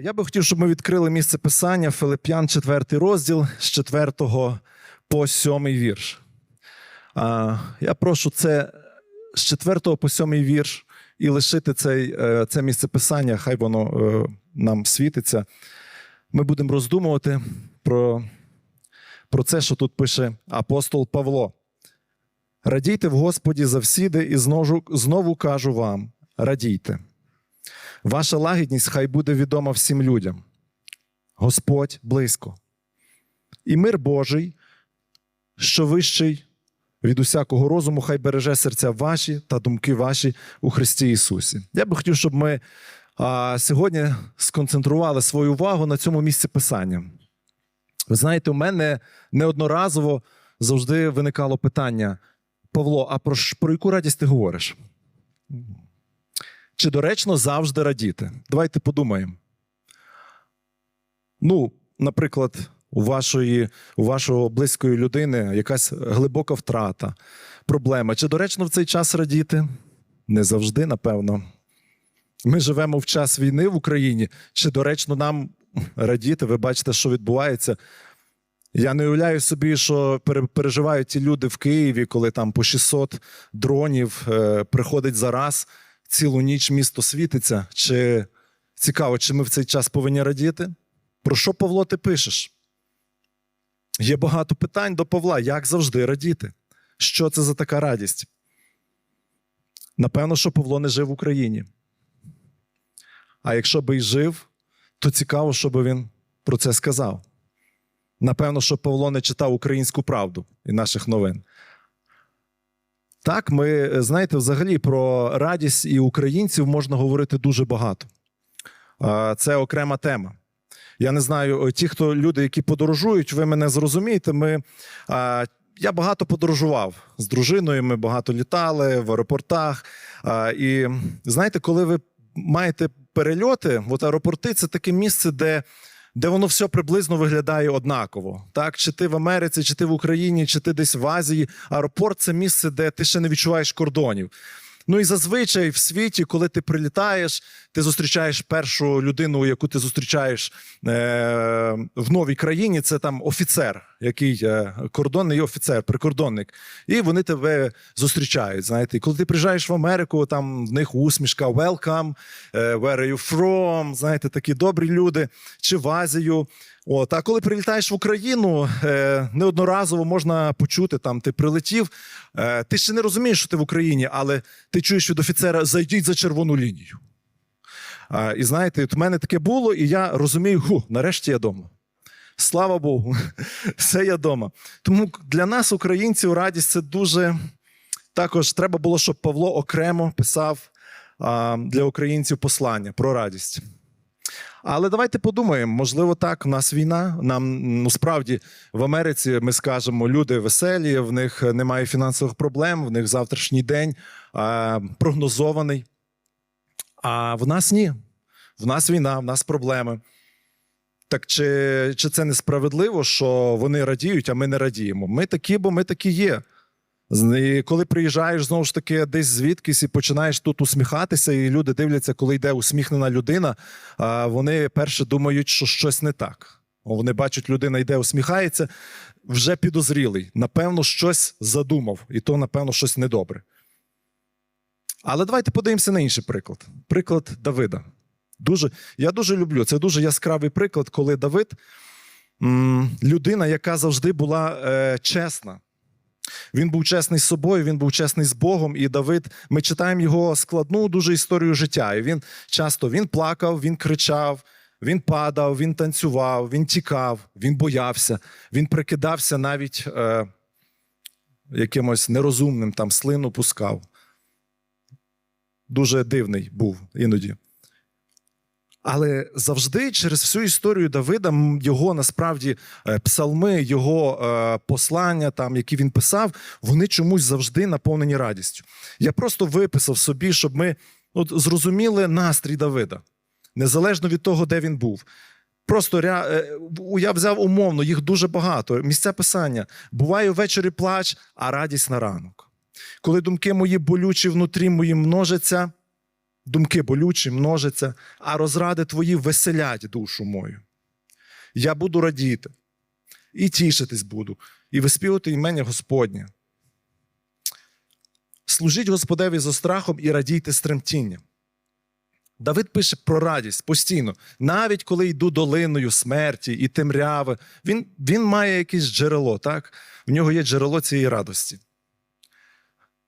Я би хотів, щоб ми відкрили місце писання Филип'ян, 4 розділ з 4 по 7 вірш. Я прошу це з 4 по 7 вірш і лишити цей, е, це місце писання, хай воно е, нам світиться. Ми будемо роздумувати про, про це, що тут пише апостол Павло. Радійте в Господі завсіди, і знову, знову кажу вам: радійте. Ваша лагідність хай буде відома всім людям. Господь близько. І мир Божий, що вищий від усякого розуму, хай береже серця ваші та думки ваші у Христі Ісусі. Я би хотів, щоб ми а, сьогодні сконцентрували свою увагу на цьому місці писання. Ви знаєте, у мене неодноразово завжди виникало питання: Павло, а про, про яку радість ти говориш? Чи доречно завжди радіти? Давайте подумаємо. Ну, наприклад, у вашої, у вашого близької людини якась глибока втрата, проблема. Чи доречно в цей час радіти? Не завжди, напевно. Ми живемо в час війни в Україні. Чи доречно нам радіти? Ви бачите, що відбувається. Я не уявляю собі, що пере- переживають ті люди в Києві, коли там по 600 дронів е, приходить за раз, цілу ніч місто світиться. Чи цікаво, чи ми в цей час повинні радіти? Про що Павло ти пишеш? Є багато питань до Павла, як завжди радіти. Що це за така радість? Напевно, що Павло не жив в Україні. А якщо би й жив, то цікаво, що би він про це сказав. Напевно, що Павло не читав українську правду і наших новин. Так, ми знаєте, взагалі про радість і українців можна говорити дуже багато. Це окрема тема. Я не знаю, ті, хто люди, які подорожують, ви мене зрозумієте. Ми, я багато подорожував з дружиною. Ми багато літали в аеропортах. І знаєте, коли ви маєте перельоти, от аеропорти це таке місце, де де воно все приблизно виглядає однаково. Так, чи ти в Америці, чи ти в Україні, чи ти десь в Азії. Аеропорт це місце, де ти ще не відчуваєш кордонів. Ну і зазвичай в світі, коли ти прилітаєш, ти зустрічаєш першу людину, яку ти зустрічаєш е, в новій країні. Це там офіцер, який е, кордонний офіцер, прикордонник. І вони тебе зустрічають. Знаєте, і коли ти приїжджаєш в Америку, там в них усмішка welcome, е, where are you from, знаєте, такі добрі люди, чи в Азію. От, а коли прилітаєш в Україну, е, неодноразово можна почути, там ти прилетів. Е, ти ще не розумієш, що ти в Україні, але ти чуєш від офіцера зайдіть за червону лінію. А, і знаєте, от в мене таке було, і я розумію, ху, нарешті я вдома. Слава Богу, все я вдома. Тому для нас, українців, радість це дуже також треба було, щоб Павло окремо писав а, для українців послання про радість. Але давайте подумаємо, можливо, так, у нас війна. Нам ну справді в Америці ми скажемо, люди веселі, в них немає фінансових проблем, в них завтрашній день а, прогнозований. А в нас ні. В нас війна, в нас проблеми. Так чи, чи це несправедливо, що вони радіють, а ми не радіємо? Ми такі, бо ми такі є. І коли приїжджаєш знову ж таки десь звідкись і починаєш тут усміхатися, і люди дивляться, коли йде усміхнена людина, вони перше думають, що щось не так. Вони бачать, людина йде, усміхається, вже підозрілий. Напевно, щось задумав, і то, напевно, щось недобре. Але давайте подивимося на інший приклад. Приклад Давида. Дуже, я дуже люблю. Це дуже яскравий приклад, коли Давид людина, яка завжди була е, чесна. Він був чесний з собою, він був чесний з Богом. І Давид, ми читаємо його складну дуже історію життя. І він часто він плакав, він кричав, він падав, він танцював, він тікав, він боявся, він прикидався навіть е, якимось нерозумним, там слину пускав. Дуже дивний був іноді. Але завжди через всю історію Давида його насправді е, псалми, його е, послання, там, які він писав, вони чомусь завжди наповнені радістю. Я просто виписав собі, щоб ми от, зрозуміли настрій Давида, незалежно від того, де він був. Просто е, я взяв умовно, їх дуже багато. Місця писання. Буває ввечері плач, а радість на ранок. Коли думки мої болючі внутрі мої множаться, думки болючі множаться, а розради твої веселять душу мою. Я буду радіти, і тішитись буду, і виспівати імення Господнє. Служіть Господеві за страхом і радійте з тремтінням. Давид пише про радість постійно, навіть коли йду долиною смерті і темряви, він, він має якесь джерело, так? В нього є джерело цієї радості.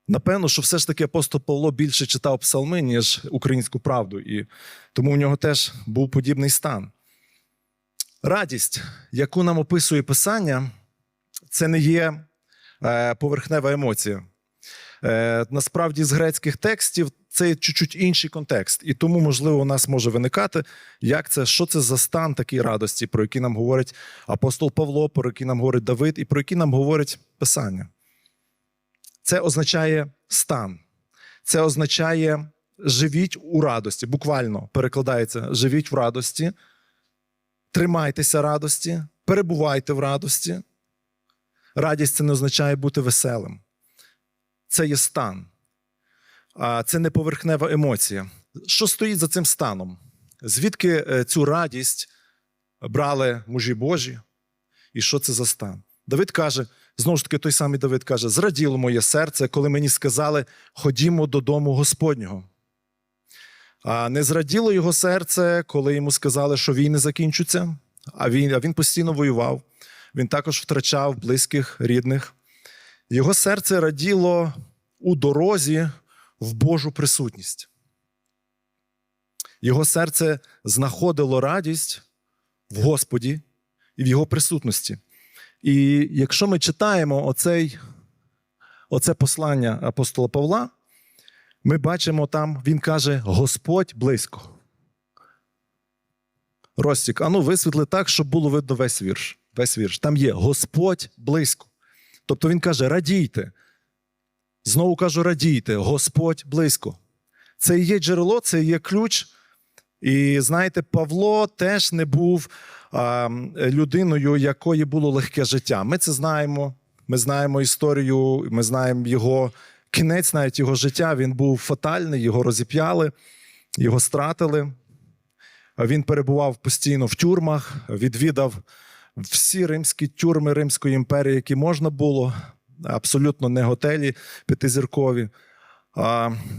Напевно, що все ж таки апостол Павло більше читав псалми, ніж українську правду, і тому в нього теж був подібний стан. Радість, яку нам описує Писання, це не є е, поверхнева емоція. Е, насправді, з грецьких текстів це чуть-чуть інший контекст. І тому, можливо, у нас може виникати, як це, що це за стан такої радості, про який нам говорить апостол Павло, про який нам говорить Давид, і про який нам говорить Писання. Це означає стан. Це означає живіть у радості. Буквально перекладається живіть в радості, тримайтеся радості, перебувайте в радості. Радість це не означає бути веселим. Це є стан. Це не поверхнева емоція. Що стоїть за цим станом? Звідки е, цю радість брали мужі Божі? І що це за стан? Давид каже, знову ж таки, той самий Давид каже: зраділо моє серце, коли мені сказали, ходімо додому Господнього. А не зраділо його серце, коли йому сказали, що війни закінчаться, а він, а він постійно воював. Він також втрачав близьких, рідних. Його серце раділо у дорозі в Божу присутність. Його серце знаходило радість в Господі і в Його присутності. І якщо ми читаємо оцей, оце послання апостола Павла, ми бачимо там, він каже: Господь близько. Ростік, а ну висвітли так, щоб було видно весь вірш. Весь вірш. Там є Господь близько. Тобто він каже: радійте. Знову кажу, радійте, Господь близько. Це і є джерело, це і є ключ. І знаєте, Павло теж не був а, людиною, якої було легке життя. Ми це знаємо. Ми знаємо історію, ми знаємо його кінець, навіть його життя. Він був фатальний, його розіп'яли, його стратили. Він перебував постійно в тюрмах, відвідав всі римські тюрми Римської імперії, які можна було, абсолютно не готелі п'ятизіркові.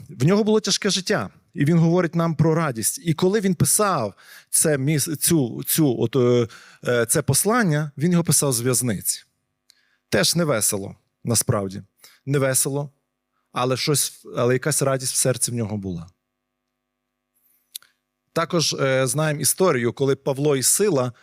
В нього було тяжке життя, і він говорить нам про радість. І коли він писав це, цю, цю, от, е, е, це послання, він його писав з в'язниці. Теж не весело, насправді. Не весело, але, але якась радість в серці в нього була. Також е, знаємо історію, коли Павло і Сила,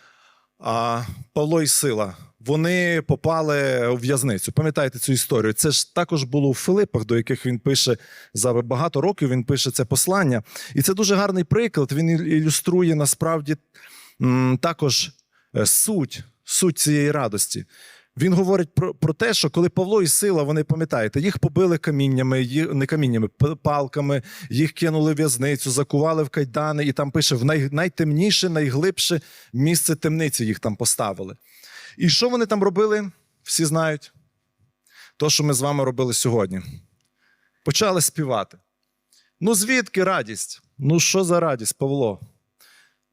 а Павло і Сила, вони попали у в'язницю. Пам'ятаєте цю історію? Це ж також було у Филипах, до яких він пише за багато років. Він пише це послання. І це дуже гарний приклад. Він ілюструє насправді також е, суть, суть цієї радості. Він говорить про, про те, що коли Павло і Сила, вони пам'ятаєте, їх побили каміннями, їх, не каміннями, палками, їх кинули в в'язницю, закували в кайдани, і там пише: в най, найтемніше, найглибше місце темниці їх там поставили. І що вони там робили? Всі знають. То, що ми з вами робили сьогодні. Почали співати. Ну, звідки радість? Ну, що за радість, Павло?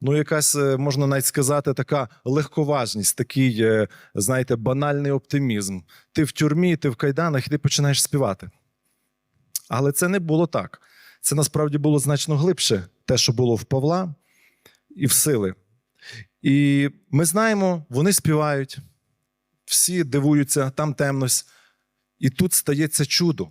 Ну, якась, е, можна навіть сказати, така легковажність, такий, е, знаєте, банальний оптимізм. Ти в тюрмі, ти в кайданах, і ти починаєш співати. Але це не було так. Це насправді було значно глибше, те, що було в Павла і в сили. І ми знаємо, вони співають, всі дивуються, там темність. І тут стається чудо.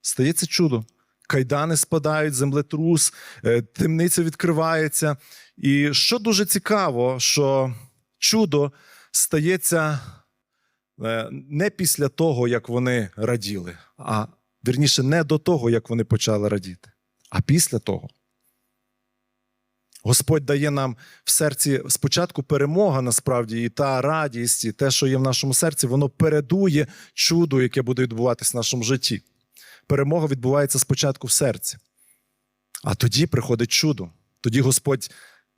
Стається чудо. Кайдани спадають, землетрус, е, темниця відкривається. І що дуже цікаво, що чудо стається е, не після того, як вони раділи, а вірніше, не до того, як вони почали радіти, а після того. Господь дає нам в серці спочатку перемога, насправді, і та радість, і те, що є в нашому серці, воно передує чуду, яке буде відбуватись в нашому житті. Перемога відбувається спочатку в серці. А тоді приходить чудо. Тоді Господь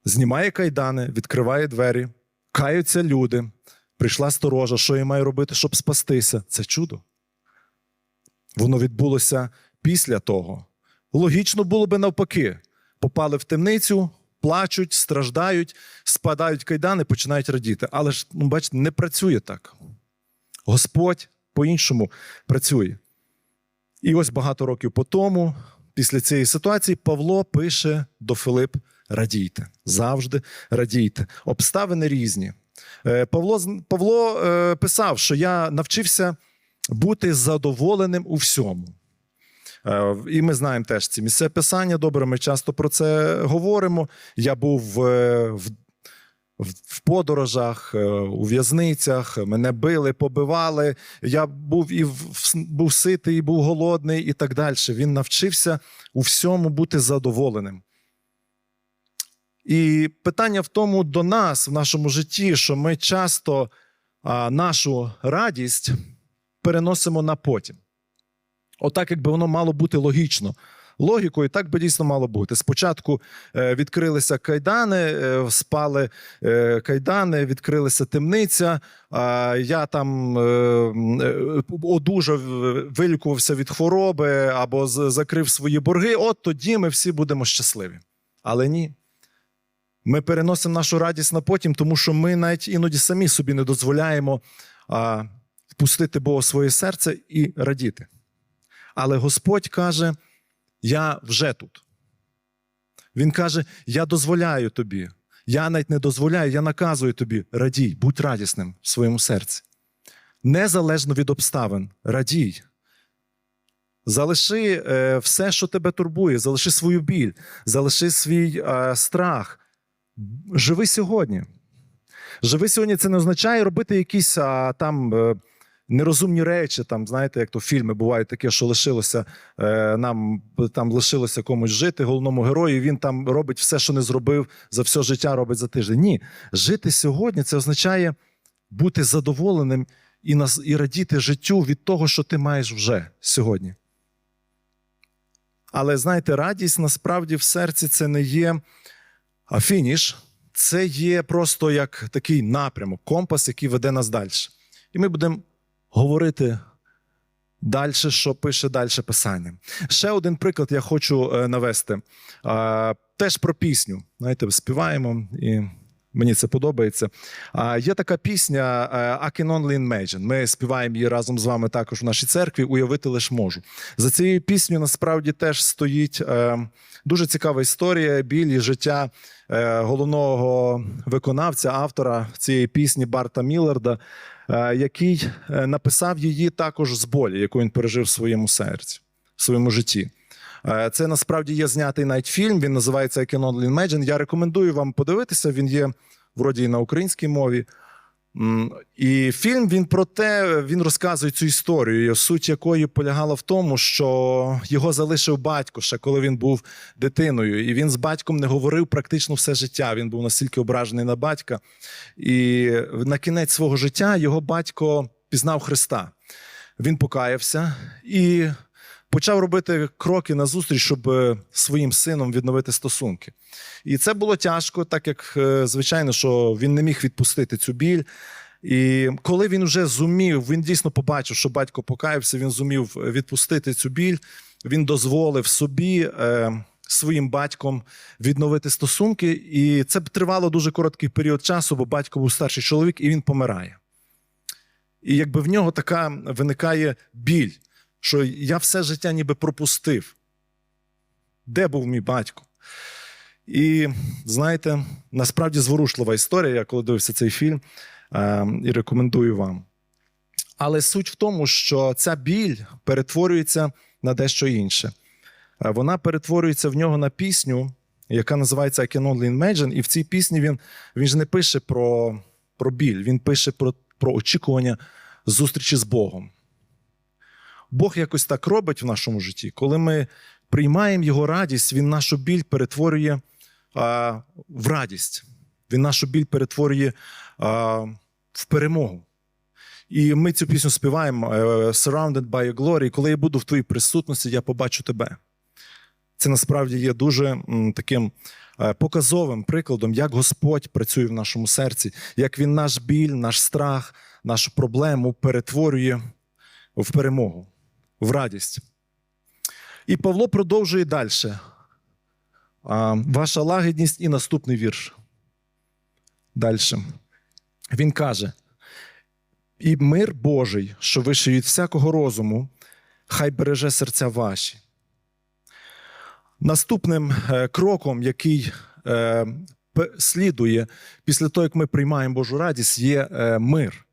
знімає кайдани, відкриває двері, каються люди. Прийшла сторожа, що я маю робити, щоб спастися. Це чудо. Воно відбулося після того, Логічно було би навпаки. Попали в темницю, плачуть, страждають, спадають кайдани, починають радіти. Але ж, ну, бачите, не працює так. Господь по-іншому працює. І ось багато років по тому, після цієї ситуації, Павло пише до Филип: радійте, завжди радійте. Обставини різні. Е, Павло, Павло е, писав, що я навчився бути задоволеним у всьому. Е, І ми знаємо теж ці місця писання. Добре, ми часто про це говоримо. Я був е, в, в, подорожах, е, у в'язницях, мене били, побивали. Я був і в- був ситий, і був голодний, і так далі. Він навчився у всьому бути задоволеним. І питання в тому до нас в нашому житті, що ми часто а, нашу радість переносимо на потім. Отак, якби воно мало бути логічно. Логікою так би дійсно мало бути. Спочатку е, відкрилися кайдани, е, спали е, кайдани, відкрилася темниця. Я там одужав, вилікувався від хвороби або закрив свої борги. От тоді ми всі будемо щасливі. Але ні. Ми переносимо нашу радість на потім, тому що ми навіть іноді самі собі не дозволяємо впустити Бога в своє серце і радіти. Але Господь каже: Я вже тут. Він каже: Я дозволяю тобі. Я навіть не дозволяю, я наказую тобі, радій, будь радісним в своєму серці. Незалежно від обставин, радій. Залиши е, все, що тебе турбує, залиши свою біль, залиши свій е, страх. Живи сьогодні. Живи сьогодні це не означає робити якісь а, там е, нерозумні речі. Там, знаєте, як то фільми бувають таке, що лишилося е, нам там лишилося комусь жити, головному герою. і Він там робить все, що не зробив за все життя, робить за тиждень. Ні, жити сьогодні це означає бути задоволеним і, нас, і радіти життю від того, що ти маєш вже сьогодні. Але знаєте, радість насправді в серці це не є фініш це є просто як такий напрямок, компас, який веде нас далі. І ми будемо говорити далі, що пише далі писання. Ще один приклад я хочу е, навести. Теж про пісню. Знаєте, співаємо, і мені це подобається. А, Є така пісня е, I can only imagine. Ми співаємо її разом з вами також в нашій церкві. Уявити лиш можу. За цією піснею насправді теж стоїть е, дуже цікава історія, біль і життя е, головного виконавця, автора цієї пісні Барта Мілларда, е, який е, написав її також з болі, яку він пережив в своєму серці, в своєму житті. Е, Це насправді є знятий навіть фільм. Він називається I Can Only Imagine. Я рекомендую вам подивитися. Він є вроді і на українській мові. І фільм він про те, він розказує цю історію, суть якої полягала в тому, що його залишив батько ще коли він був дитиною, і він з батьком не говорив практично все життя. Він був настільки ображений на батька. І на кінець свого життя його батько пізнав Христа. Він покаявся і почав робити кроки на зустріч, щоб е, своїм сином відновити стосунки. І це було тяжко, так як, е, звичайно, що він не міг відпустити цю біль. І коли він вже зумів, він дійсно побачив, що батько покаявся, він зумів відпустити цю біль, він дозволив собі. Е, Своїм батьком відновити стосунки, і це б тривало дуже короткий період часу, бо батько був старший чоловік, і він помирає. І якби в нього така виникає біль, що я все життя ніби пропустив. Де був мій батько? І знаєте, насправді зворушлива історія, я коли дивився цей фільм е, і рекомендую вам. Але суть в тому, що ця біль перетворюється на дещо інше. Е, Вона перетворюється в нього на пісню, яка називається I Can Only Imagine. І в цій пісні він, він ж не пише про, про біль, він пише про, про очікування зустрічі з Богом. Бог якось так робить в нашому житті, коли ми приймаємо його радість, він нашу біль перетворює а, в радість. Він нашу біль перетворює а, в перемогу. І ми цю пісню співаємо е, Surrounded by your glory. Коли я буду в твоїй присутності, я побачу тебе. Це насправді є дуже таким е, показовим прикладом, як Господь працює в нашому серці, як Він наш біль, наш страх, нашу проблему перетворює в перемогу, в радість. І Павло продовжує далі. Ваша лагідність і наступний вірш. Далі. Він каже: І мир Божий, що вищий від всякого розуму, хай береже серця ваші. Наступним е, кроком, який е, слідує після того, як ми приймаємо Божу радість, є е, мир.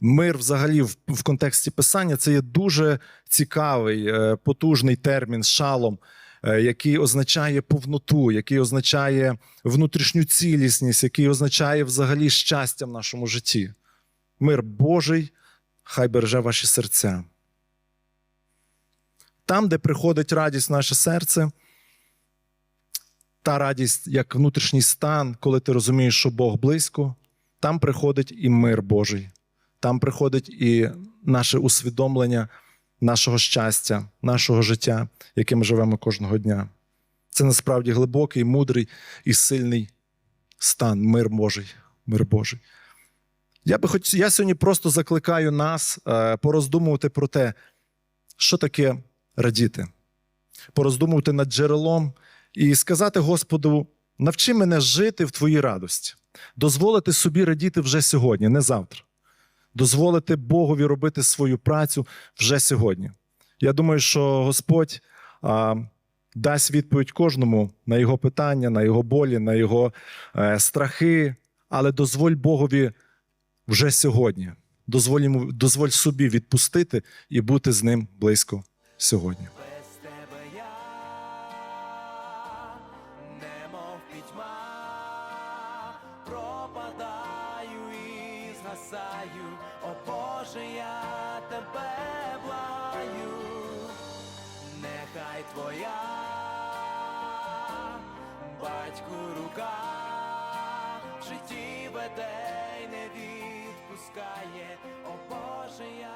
Мир, взагалі, в, в контексті писання, це є дуже цікавий, е, потужний термін шалом, е, який означає повноту, який означає внутрішню цілісність, який означає взагалі щастя в нашому житті. Мир Божий, хай береже ваші серця. Там, де приходить радість в наше серце, та радість як внутрішній стан, коли ти розумієш, що Бог близько, там приходить і мир Божий, там приходить і наше усвідомлення нашого щастя, нашого життя, яке ми живемо кожного дня. Це насправді глибокий, мудрий і сильний стан, мир Божий. Мир Божий. Я би хоч я сьогодні просто закликаю нас е, пороздумувати про те, що таке радіти, пороздумувати над джерелом і сказати Господу: навчи мене жити в твоїй радості, дозволити собі радіти вже сьогодні, не завтра. Дозволити Богові робити свою працю вже сьогодні. Я думаю, що Господь а, дасть відповідь кожному на його питання, на його болі, на його е, страхи, але дозволь Богові вже сьогодні. Дозволь, йому, дозволь собі відпустити і бути з ним близько сьогодні. чекає, о Боже я.